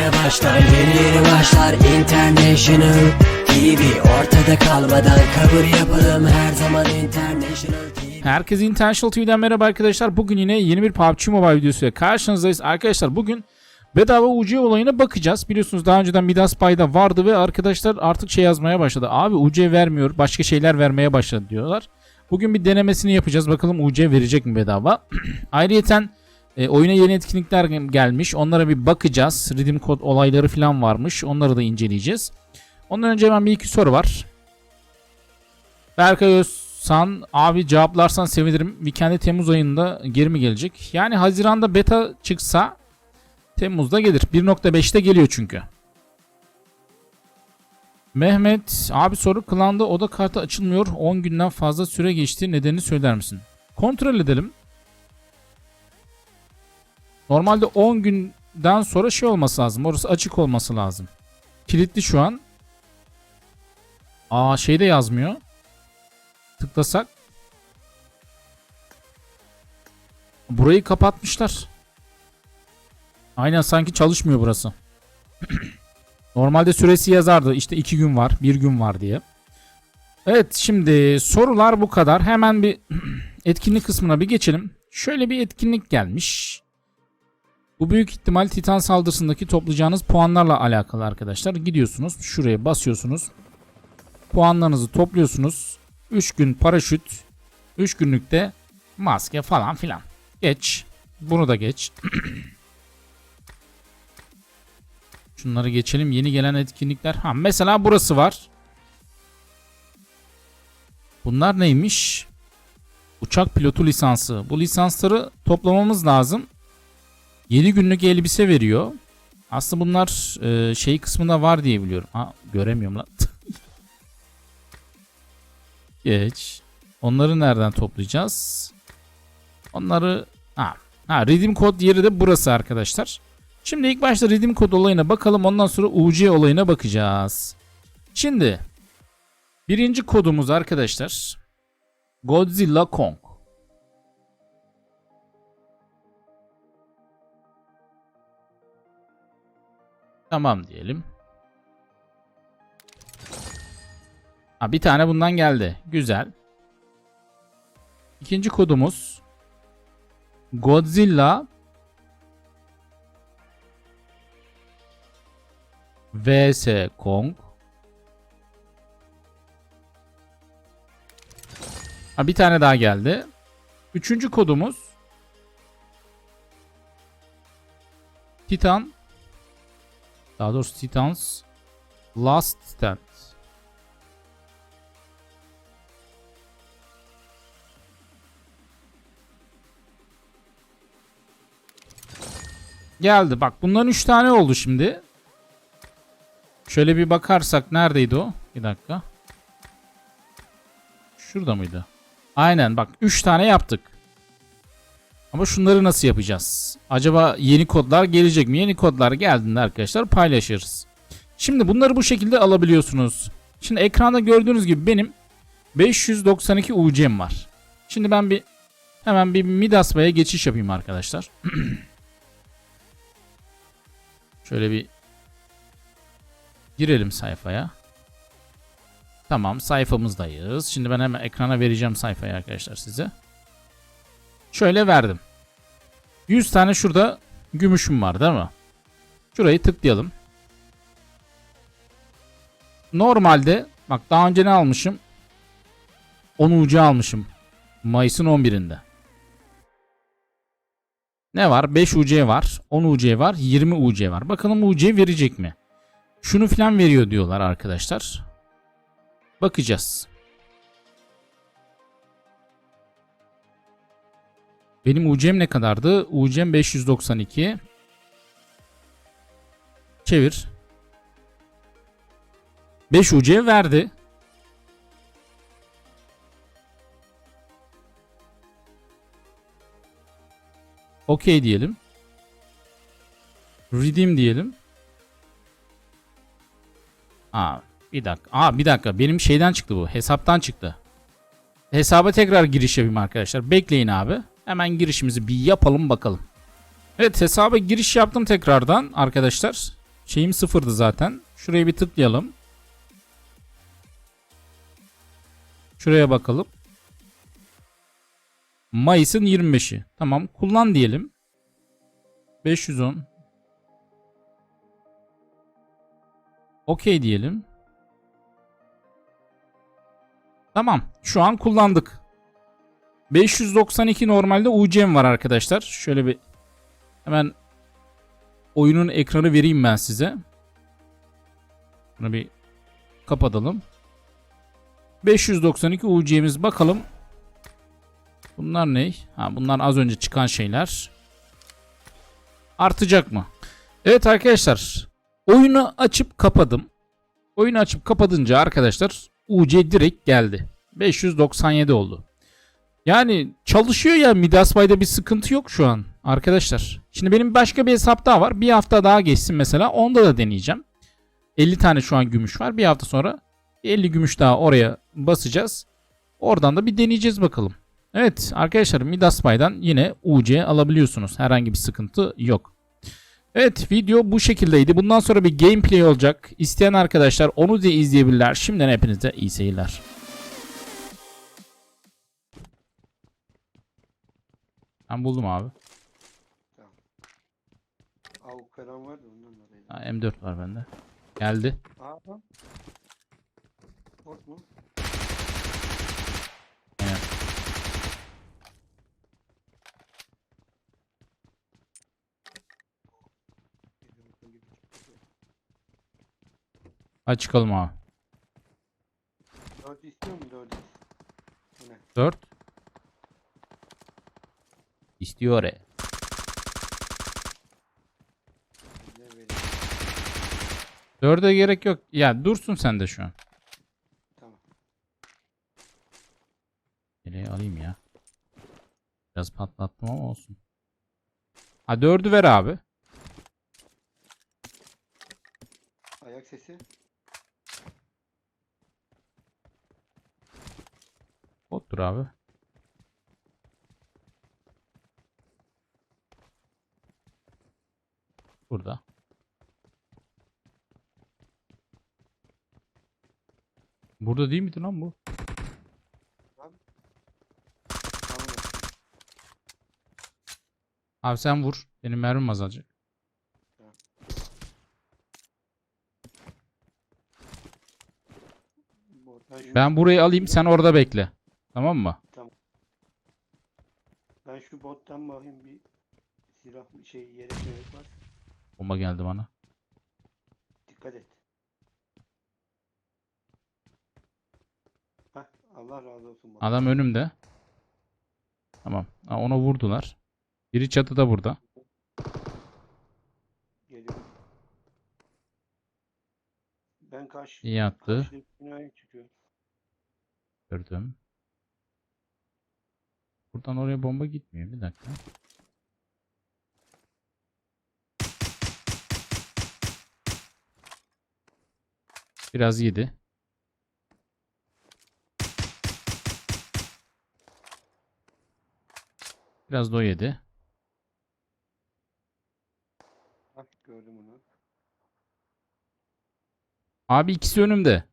yeni başlar Yeni yeni başlar International TV Ortada kalmadan kabul yapalım Her zaman International TV Herkese International TV'den merhaba arkadaşlar. Bugün yine yeni bir PUBG Mobile videosuyla karşınızdayız. Arkadaşlar bugün bedava UC olayına bakacağız. Biliyorsunuz daha önceden Midas Pay'da vardı ve arkadaşlar artık şey yazmaya başladı. Abi UC vermiyor, başka şeyler vermeye başladı diyorlar. Bugün bir denemesini yapacağız. Bakalım UC verecek mi bedava? Ayrıyeten e, oyuna yeni etkinlikler gelmiş. Onlara bir bakacağız. Redeem kod olayları falan varmış. Onları da inceleyeceğiz. Ondan önce hemen bir iki soru var. Berkay Özsan abi cevaplarsan sevinirim. Weekend'e Temmuz ayında geri mi gelecek? Yani Haziran'da beta çıksa Temmuz'da gelir. 1.5'te geliyor çünkü. Mehmet abi soru klanda oda kartı açılmıyor. 10 günden fazla süre geçti. Nedenini söyler misin? Kontrol edelim. Normalde 10 günden sonra şey olması lazım. Orası açık olması lazım. Kilitli şu an. Aa şey de yazmıyor. Tıklasak. Burayı kapatmışlar. Aynen sanki çalışmıyor burası. Normalde süresi yazardı. İşte 2 gün var, 1 gün var diye. Evet şimdi sorular bu kadar. Hemen bir etkinlik kısmına bir geçelim. Şöyle bir etkinlik gelmiş. Bu büyük ihtimal Titan saldırısındaki toplayacağınız puanlarla alakalı arkadaşlar. Gidiyorsunuz şuraya basıyorsunuz. Puanlarınızı topluyorsunuz. 3 gün paraşüt, 3 günlükte maske falan filan. Geç. Bunu da geç. Şunları geçelim. Yeni gelen etkinlikler. Ha mesela burası var. Bunlar neymiş? Uçak pilotu lisansı. Bu lisansları toplamamız lazım. 7 günlük elbise veriyor. Aslında bunlar e, şey kısmında var diye biliyorum. Ha göremiyorum lan. Geç. Onları nereden toplayacağız? Onları ha, ha redeem kod yeri de burası arkadaşlar. Şimdi ilk başta redeem kod olayına bakalım. Ondan sonra UC olayına bakacağız. Şimdi birinci kodumuz arkadaşlar Godzilla Kong. Tamam diyelim. Ha, bir tane bundan geldi. Güzel. İkinci kodumuz Godzilla vs Kong. Ha, bir tane daha geldi. Üçüncü kodumuz Titan daha doğrusu Titans Last Stand. Geldi. Bak bunların 3 tane oldu şimdi. Şöyle bir bakarsak neredeydi o? Bir dakika. Şurada mıydı? Aynen bak 3 tane yaptık. Ama şunları nasıl yapacağız? Acaba yeni kodlar gelecek mi? Yeni kodlar geldiğinde arkadaşlar paylaşırız. Şimdi bunları bu şekilde alabiliyorsunuz. Şimdi ekranda gördüğünüz gibi benim 592 UC'm var. Şimdi ben bir hemen bir Midas Bay'a geçiş yapayım arkadaşlar. Şöyle bir girelim sayfaya. Tamam sayfamızdayız. Şimdi ben hemen ekrana vereceğim sayfayı arkadaşlar size. Şöyle verdim. 100 tane şurada gümüşüm var değil mi? Şurayı tıklayalım. Normalde bak daha önce ne almışım? 10 UC almışım. Mayıs'ın 11'inde. Ne var? 5 UC var. 10 UC var. 20 UC var. Bakalım UC verecek mi? Şunu falan veriyor diyorlar arkadaşlar. Bakacağız. Benim UC'm ne kadardı? UC'm 592. Çevir. 5 UC verdi. Okey diyelim. Redeem diyelim. Aa, bir dakika. Aa, bir dakika. Benim şeyden çıktı bu. Hesaptan çıktı. Hesaba tekrar giriş yapayım arkadaşlar. Bekleyin abi. Hemen girişimizi bir yapalım bakalım. Evet hesaba giriş yaptım tekrardan arkadaşlar. Şeyim sıfırdı zaten. Şuraya bir tıklayalım. Şuraya bakalım. Mayıs'ın 25'i. Tamam kullan diyelim. 510. Okey diyelim. Tamam. Şu an kullandık. 592 normalde UC'm var arkadaşlar. Şöyle bir hemen oyunun ekranı vereyim ben size. Bunu bir kapatalım. 592 UC'miz bakalım. Bunlar ne? Ha bunlar az önce çıkan şeyler. Artacak mı? Evet arkadaşlar. Oyunu açıp kapadım. Oyunu açıp kapatınca arkadaşlar UC direkt geldi. 597 oldu. Yani çalışıyor ya Midas Bay'da bir sıkıntı yok şu an arkadaşlar. Şimdi benim başka bir hesap daha var. Bir hafta daha geçsin mesela. Onda da deneyeceğim. 50 tane şu an gümüş var. Bir hafta sonra 50 gümüş daha oraya basacağız. Oradan da bir deneyeceğiz bakalım. Evet arkadaşlar Midas Bay'dan yine UC alabiliyorsunuz. Herhangi bir sıkıntı yok. Evet video bu şekildeydi. Bundan sonra bir gameplay olacak. İsteyen arkadaşlar onu da izleyebilirler. Şimdiden hepinize iyi seyirler. Ben buldum abi. Avuk falan vardı ondan dolayı. Ha, M4 var bende. Geldi. Aa. Bot mu? Hadi çıkalım abi. Dört istiyor mu dört? Bu ne? 4. İstiyor e. 4'e gerek yok. Ya dursun sen de şu an. Tamam. Nereye alayım ya? Biraz patlattım ama olsun. Ha 4'ü ver abi. Ayak sesi. Bottur abi. Burada. Burada değil miydi lan bu? Tamam. Abi sen vur. Benim mermim azalacak. Ben, burayı alayım sen orada bekle. Tamam mı? ben şu bottan bakayım bir silah şey yere gerek var. Bomba geldi bana. Dikkat et. Hah Allah razı olsun. bot. Adam önümde. Tamam. Ha, ona vurdular. Biri çatıda burada. Geliyor. Ben karşı İyi attı. çıkıyorum. Gördüm. Buradan oraya bomba gitmiyor. Bir dakika. Biraz yedi. Biraz da o yedi. Hah gördüm onu. Abi ikisi önümde.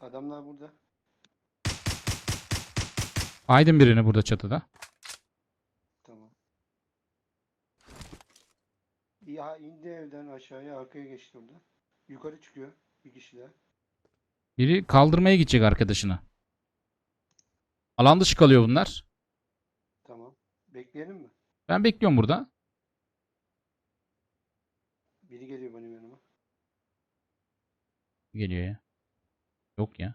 Adamlar burada. Aydın birini burada çatıda. Tamam. Ya indi evden aşağıya arkaya geçti orada. Yukarı çıkıyor bir kişi daha. Biri kaldırmaya gidecek arkadaşını. Alan dışı kalıyor bunlar. Tamam. Bekleyelim mi? Ben bekliyorum burada. Biri geliyor benim yanıma. Geliyor ya. Yok ya.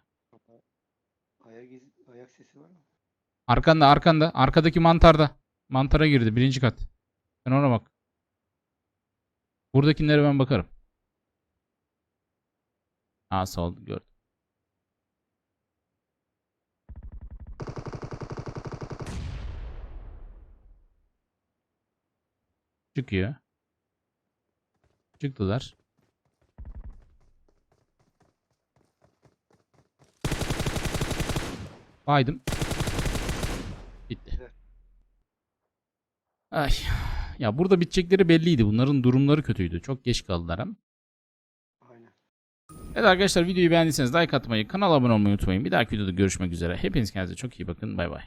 Ayak iz, ayak sesi var mı? Arkanda arkanda. Arkadaki mantarda. Mantara girdi. Birinci kat. Sen ona bak. Buradakilere ben bakarım. Aa sağ ol. Gördüm. Çıkıyor. Çıktılar. Baydım. Bitti. Ay. Ya burada bitecekleri belliydi. Bunların durumları kötüydü. Çok geç kaldılar hem. Aynen. Evet arkadaşlar videoyu beğendiyseniz like atmayı, kanala abone olmayı unutmayın. Bir dahaki videoda görüşmek üzere. Hepiniz kendinize çok iyi bakın. Bay bay.